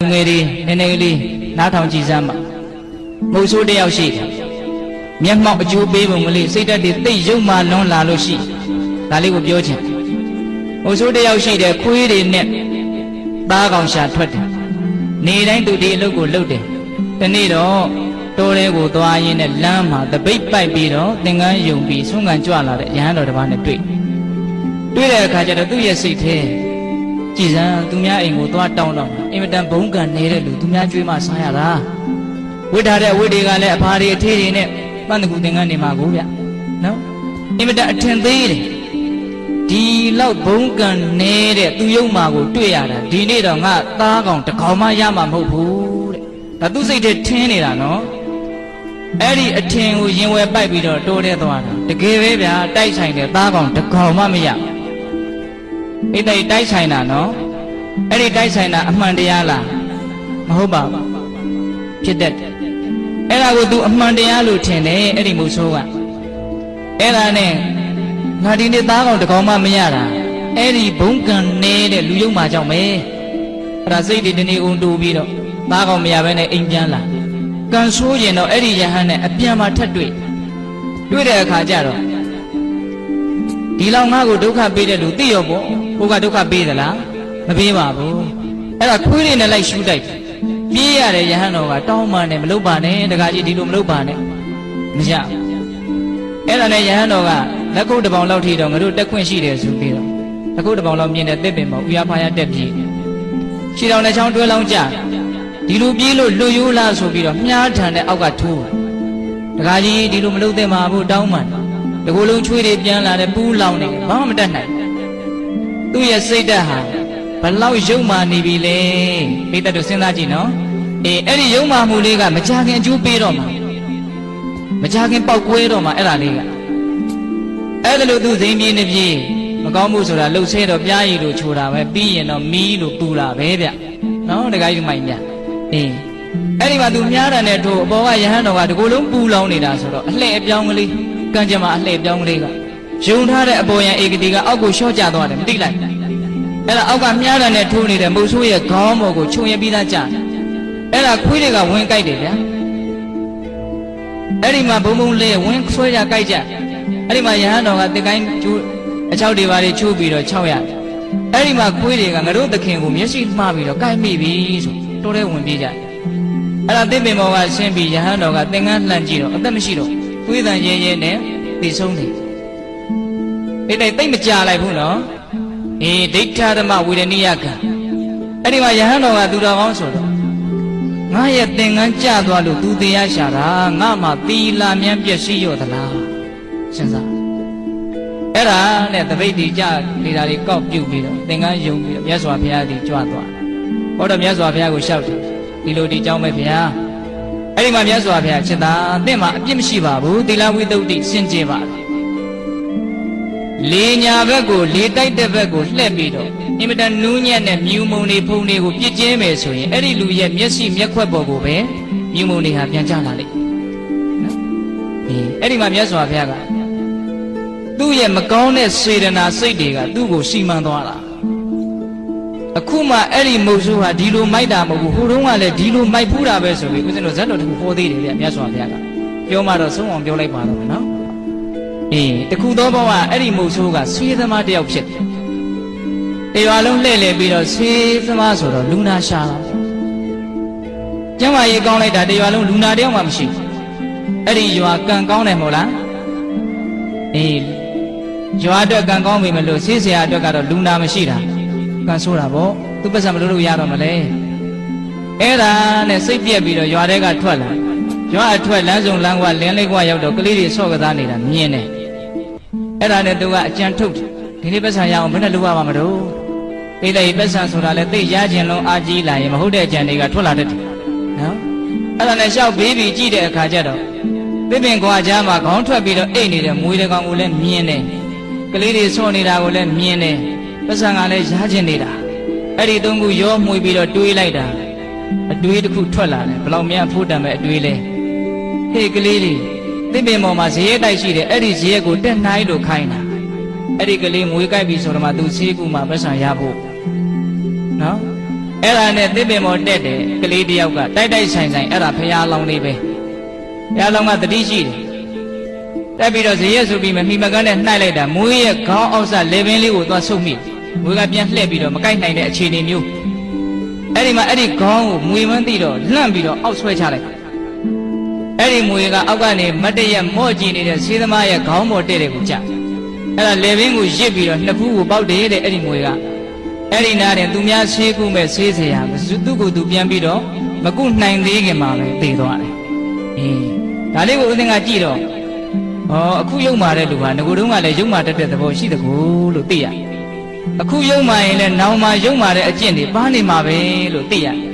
ငယ်လေးနည်းနည်းကလေးနားထောင်ကြည့်စမ်းပါမုတ်ဆိုးတစ်ယောက်ရှိတယ်မျက်မှောက်အကျိုးပေးပုံကလေးစိတ်ဓာတ်တွေသိပ်ယုံမှလွန်လာလို့ရှိဒါလေးကိုပြောချင်မုတ်ဆိုးတစ်ယောက်ရှိတယ်ခွေးတွေနဲ့သားကောင်ရှာထွက်တယ်နေတိုင်းသူဒီအလုပ်ကိုလုပ်တယ်ဒီနေ့တော့တိုးတဲကိုသွားရင်းနဲ့လမ်းမှာတပိတ်ပိုက်ပြီးတော့သင်္ကန်းယုံပြီးဆုံးကန်ကြွလာတဲ့ရဟန်းတော်တစ်ပါးနဲ့တွေ့တွေ့တဲ့အခါကျတော့သူ့ရဲ့စိတ်ထဲ ကြည်စမ်းသူများအိမ်ကိုသွားတောင်းတော့အင်မတန်ဘုံကံနေတဲ့လူသူများကြွေးမှဆားရတာဝိထားတဲ့ဝိတွေကလည်းအဖာတွေအထေးတွေနဲ့ပန်းတကူသင်္ကန်းနေမှာကိုဗျနော်အင်မတန်အထင်သေးတယ်ဒီလောက်ဘုံကံနေတဲ့သူယုံမာကိုတွေ့ရတာဒီနေ့တော့ငါသားကောင်တစ်ကောင်မှရမှာမဟုတ်ဘူးတဲ့ဒါသူစိတ်ထဲထင်းနေတာနော်အဲ့ဒီအထင်ကိုရင်ဝယ်ပိုက်ပြီးတော့တိုးတဲ့သွားတာတကယ်ပဲဗျာတိုက်ဆိုင်တဲ့သားကောင်တစ်ကောင်မှမရဘူး ဣတိတ်တိုက်ဆိုင်တာနော်အဲ့ဒီတိုက်ဆိုင်တာအမှန်တရားလားမဟုတ်ပါဘူးဖြစ်တတ်တယ်အဲ့ဒါကို तू အမှန်တရားလို့ထင်တယ်အဲ့ဒီမုဆိုးကအဲ့ဒါနဲ့ငါဒီနေ့သားကောင်တစ်ကောင်မှမရတာအဲ့ဒီဘုံကံနေတဲ့လူယုံမာကြောင့်ပဲအဲ့ဒါစိတ်တွေတနေ့ကုန်တူပြီးတော့သားကောင်မရဘဲနဲ့အိမ်ပြန်လာကံဆိုးရင်တော့အဲ့ဒီယဟန်နဲ့အပြန်မှာထပ်တွေ့တွေ့တဲ့အခါကျတော့ ဒီလောက်ငါ့ကိုဒုက္ခပေးတဲ့လူသိရောပေါ့ဟိုကဒုက္ခပေးသလားမပေးပါဘူးအဲ့ဒါခွေးတွေနဲ့လိုက်ရှူတိုက်တယ်ပြေးရတယ်ယဟန်တော်ကတောင်းပန်တယ်မလုပ်ပါနဲ့တခါကြီးဒီလိုမလုပ်ပါနဲ့မရဘူးအဲ့ဒါနဲ့ယဟန်တော်ကလက်ကုပ်တစ်ပေါင်လောက်ထိတော့ငါတို့တက်ခွင့်ရှိတယ်ဆိုပြီးတော့လက်ကုပ်တစ်ပေါင်လောက်မြင်တဲ့တစ်ပင်ပေါ်ဥရဖာရတက်ပြေးခြေတော်နဲ့ချောင်းတွဲလောင်းကြဒီလိုပြေးလို့လွတ်ရိုးလားဆိုပြီးတော့မြားထန်တဲ့အောက်ကထိုးတခါကြီးဒီလိုမလုပ်သင့်ပါဘူးတောင်းပန် တယ်တကူလုံးချွေးတွေပြန်လာတဲ့ပူးလောင်နေဘာမှမတတ်နိုင်သူ့ရဲ့စိတ်ဓာတ်ဟာဘလောက်ယုံမာနေပြီလဲမိတ္တတို့စဉ်းစားကြည့်နော်အေးအဲ့ဒီယုံမာမှုလေးကမကြခင်အကျိုးပေးတော့မှာမကြခင်ပောက်ကွဲတော့မှာအဲ့ဒါလေးကအဲ့ဒါလို့သူဇိမ်ပြေးနေပြေးမကောင်းမှုဆိုတာလှုပ်ဆဲတော့ပြားရည်လို့ချိုတာပဲပြီးရင်တော့မီးလို့ပူတာပဲဗျနော်တခါကြီးမိုင်မြအေးအဲ့ဒီမှာသူမြားတယ်နဲ့ထို့အပေါ်ကယဟန်တော်ကတကူလုံးပူလောင်နေတာဆိုတော့အလှဲ့အပြောင်းကလေး ကံကြမ္မာအလှည့်ပြောင်းကလေးကယုံထားတဲ့အပေါ်ယံဧကတိကအောက်ကိုလျှော့ကျသွားတယ်မသိလိုက်အဲ့ဒါအောက်ကမြားတယ်နဲ့ထိုးနေတဲ့မုတ်ဆိုးရဲ့ခေါင်းပေါ်ကိုခြုံရပြီးသားကြာအဲ့ဒါခွေးတွေကဝင်ကြိုက်တယ်ဗျာအဲ့ဒီမှာဘုံဘုံလေးဝင်ဆွဲကြကြိုက်ကြအဲ့ဒီမှာယဟန်တော်ကတစ်ကိုင်းကျူးအချောက်တွေပါတွေချိုးပြီးတော့6ရအဲ့ဒီမှာခွေးတွေကငါတို့သခင်ကိုမျက်စိမှားပြီးတော့ကြိုက်မိပြီဆိုတိုးတဲ့ဝင်ပြေးကြအဲ့ဒါသစ်ပင်ပေါ်ကဆင်းပြီးယဟန်တော်ကသင်္ကန်းလှန်ကြည့်တော့အသက်မရှိတော့ သွေးတန်ရဲရဲနဲ့တည်ဆုံးတယ်အဲ့တိုင်တိတ်မကြလိုက်ဘူးနော်အေးဒိဋ္ဌာဓမ္မဝေဒနိယကံအဲ့ဒီမှာယဟန်တော်ကသူတော်ကောင်းဆိုတော့ငါရဲ့သင်္ကန်းကြသွားလို့သူတရားရှာတာငါမှသီလာမြန်းပျက်စီးရောသလားစဉ်းစားအဲ့ဒါနဲ့တပိတ်တီကြနေတာတွေကောက်ပြုတ်ပြီးတော့သင်္ကန်းယုံပြီးတော့မြတ်စွာဘုရားကြီးကြွသွားတယ်ဟောတော့မြတ်စွာဘုရားကိုရှောက်တယ်ဒီလိုဒီကြောင်းပဲဘုရား အဲ့ဒီမှာမြတ်စွာဘုရားချက်သားအသင့်မှာအပြစ်မရှိပါဘူးသီလဝိသုဒ္ဓိစင်ကြယ်ပါလေညာဘက်ကိုလေတိုက်တဲ့ဘက်ကိုလှည့်ပြီးတော့အင်မတန်နူးညံ့တဲ့မြူမုံတွေဖုံတွေကိုပြစ်ကျဲမယ်ဆိုရင်အဲ့ဒီလူရဲ့မျက်စိမျက်ခွက်ပေါ်ကိုပဲမြူမုံတွေဟာပြန်ကျလာလိမ့်နော်အေးအဲ့ဒီမှာမြတ်စွာဘုရားကသူ့ရဲ့မကောင်းတဲ့စေတနာစိတ်တွေကသူ့ကိုစီမံသွားတာ အခုမှအဲ့ဒီမုတ်ဆိုးဟာဒီလိုမိုက်တာမဟုတ်ဘူးဟိုတုန်းကလည်းဒီလိုမိုက်ဖူးတာပဲဆိုပြီးဦးဇင်းတို့ဇတ်တော်တခုဟောသေးတယ်ဗျမြတ်စွာဘုရားကပြောမှတော့ဆုံးအောင်ပြောလိုက်ပါတော့မယ်နော်အေးတခုသောဘဝအဲ့ဒီမုတ်ဆိုးကဆွေးသမားတစ်ယောက်ဖြစ်တယ်တရွာလုံးလှည့်လည်ပြီးတော့ဆွေးသမားဆိုတော့လူနာရှာတာကျမ်းမာရေးကောင်းလိုက်တာတရွာလုံးလူနာတယောက်မှမရှိဘူးအဲ့ဒီရွာကံကောင်းတယ်မဟုတ်လားအေးရွာအတွက်ကံကောင်းပြီမလို့ဆေးဆရာအတွက်ကတော့လူနာမရှိတာ ကံဆိုးတာပေါ့သူပတ်စံမလို့လို့ရတော့မလဲအဲ့ဒါနဲ့စိတ်ပြက်ပြီးတော့ရွာထဲကထွက်လာရွာအထွက်လမ်းစုံလမ်းကွာလင်းလေးကွာရောက်တော့ကလေးတွေဆော့ကစားနေတာမြင်တယ်အဲ့ဒါနဲ့သူကအကြံထုတ်တယ်ဒီနေ့ပတ်စံရအောင်ဘယ်နဲ့လုပ်ရမှာမလို့သိတယ်ပတ်စံဆိုတာလေသိရခြင်းလုံးအာကြီးလာရင်မဟုတ်တဲ့အကြံတွေကထွက်လာတတ်တယ်နော်အဲ့ဒါနဲ့ရှောက်ဘေးပြီးကြည့်တဲ့အခါကျတော့ပြပင်ကွာကြားမှာခေါင်းထွက်ပြီးတော့အိတ်နေတဲ့မွေးတဲ့ကောင်ကိုလည်းမြင်တယ်ကလေးတွေဆော့နေတာကိုလည်းမြင်တယ် ပတ်စံကလည်းရားကျင်နေတာအဲ့ဒီသုံးခုရောမှွေပြီးတော့တွေးလိုက်တာအတွေးတစ်ခုထွက်လာတယ်ဘလောက်များအဖို့တန်ပဲအတွေးလဲဟေ့ကလေးလေးသစ်ပင်ပေါ်မှာဇရေတိုက်ရှိတယ်အဲ့ဒီဇရေကိုတက်နှိုင်းလို့ခိုင်းတာအဲ့ဒီကလေးမွေးကြိုက်ပြီဆိုတော့မှသူဆေးကူမှာပတ်စံရဖို့နော်အဲ့ဒါနဲ့တစ်ပင်မော်တက်တယ်ကလေးတယောက်ကတိုက်တိုက်ဆိုင်ဆိုင်အဲ့ဒါဖရာလောင်းလေးပဲဖရာလောင်းကတတိရှိတယ်တက်ပြီးတော့ဇရက်ဆိုပြီးမမိမကန်းနဲ့နှိုက်လိုက်တာမွေးရဲ့ခေါင်းအောက်ဆလေပင်လေးကိုသွားဆုပ်မိ မွေးကပြန်လှည့်ပြီးတော့မကိုက်နိုင်တဲ့အခြေအနေမျိုးအဲ့ဒီမှာအဲ့ဒီခေါင်းကိုမွေမန်းသိတော့လှန့်ပြီးတော့အောက်ဆွဲချလိုက်အဲ့ဒီမွေကအောက်ကနေမတ်တရက်မော့ကြည့်နေတဲ့ဆေးသမားရဲ့ခေါင်းပေါ်တဲ့တဲ့ကိုကြာအဲ့ဒါလေပင်ကိုရစ်ပြီးတော့နှစ်ဖူးကိုပေါက်တယ်တဲ့အဲ့ဒီမွေကအဲ့ဒီနားတဲ့သူများဆေးကုမဲ့ဆေးဆရာသူ့ကိုယ်သူပြန်ပြီးတော့မကုနိုင်သေးခင်မှာပဲသိသွားတယ်။အေးဒါလေးကိုဦးသင်ကကြည့်တော့ဩအခုယုံမာတဲ့လူဟာငကိုတုံးကလည်းယုံမာတတ်တဲ့သဘောရှိတကူလို့သိရတယ်။ အခုယုံမာရင်လည်းနောင်မှာယုံမာတဲ့အကျင့်တွေပါနေမှာပဲလို့သိရတယ်